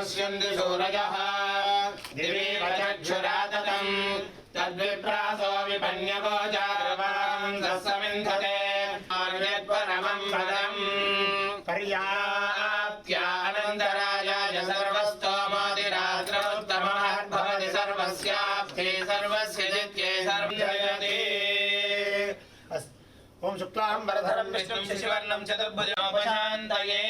पश्यन्ति सूरजः दिवेव चक्षुराततम् तद्विप्रासो विपन्यको जागरवाम् सस्समिन्धते आर्यद्वरमम् पदम् पर्याप्त्यानन्दराजाय सर्वस्तोमादिरात्रमुत्तमहद्भवति सर्वस्याप्ते, सर्वस्य नित्ये सर्वजयते ओम शुक्लां वरधरं विष्णुं शशिवर्णं चतुर्भुजोपशान्तये।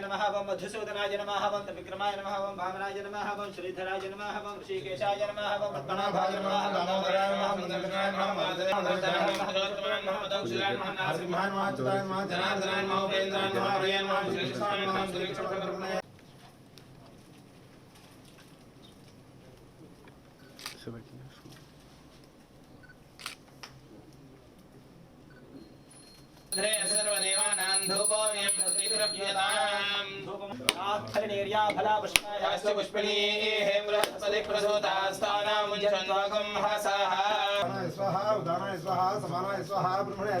नमः वं मधुसूदनाय नमः वं विक्रमाय नमः वं भामराय नमः वं श्रीधराय नमः वं ऋषिकेशाय नमः वं पद्मनाभाय नमः वं दामोदराय नमः वं दर्शनाय नमः वं माधवाय नमः वं गौतमाय नमः वं दक्षिणाय नमः नरसिंहाय नमः चतुराय नमः जनार्दनाय नमः उपेन्द्राय नमः प्रियाय नमः श्रीकृष्णाय नमः श्रीकृष्णाय Andrés, ప్రతిద్రవ్యతాం ఆస్థలినేర్యా ఫలా పుష్పాయ యాస్య పుష్పిణీః బృహస్పతి ప్రసూతాస్తానాముంచన్వాగం హసః ప్రాణాయ స్వాహ ఉదానాయ స్వాహ సమానాయ స్వాహ బ్రహ్మణాయ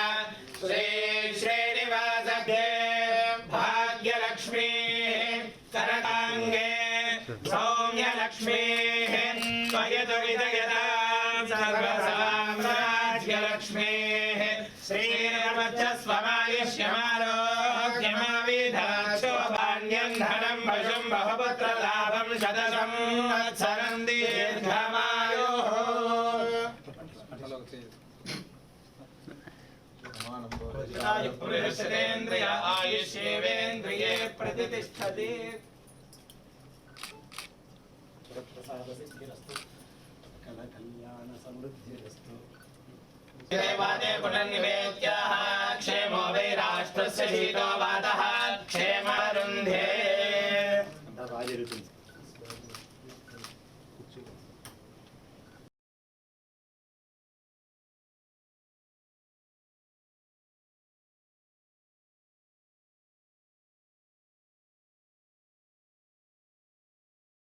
సౌమ్యలక్ష్మీ త్వయతు విజయతాం సర్వసామ్రాజ్యలక్ష్మీ శ్రీరమచ్చస్వమాయుష్యమారోగ్యమావిధాక్షోభాన్యం ధనం భజం బహుపుత్రలాభం శతశం వత్సరం దీర్ఘమాయోః పురుషేంద్రియ ఆయుష్యేవేంద్రియే ప్రతిష్టతి దేవాదే పునర్నివేద్యాः क्षेमो वै राष्ट्रस्य शीतो वातः क्षेमरुन्धे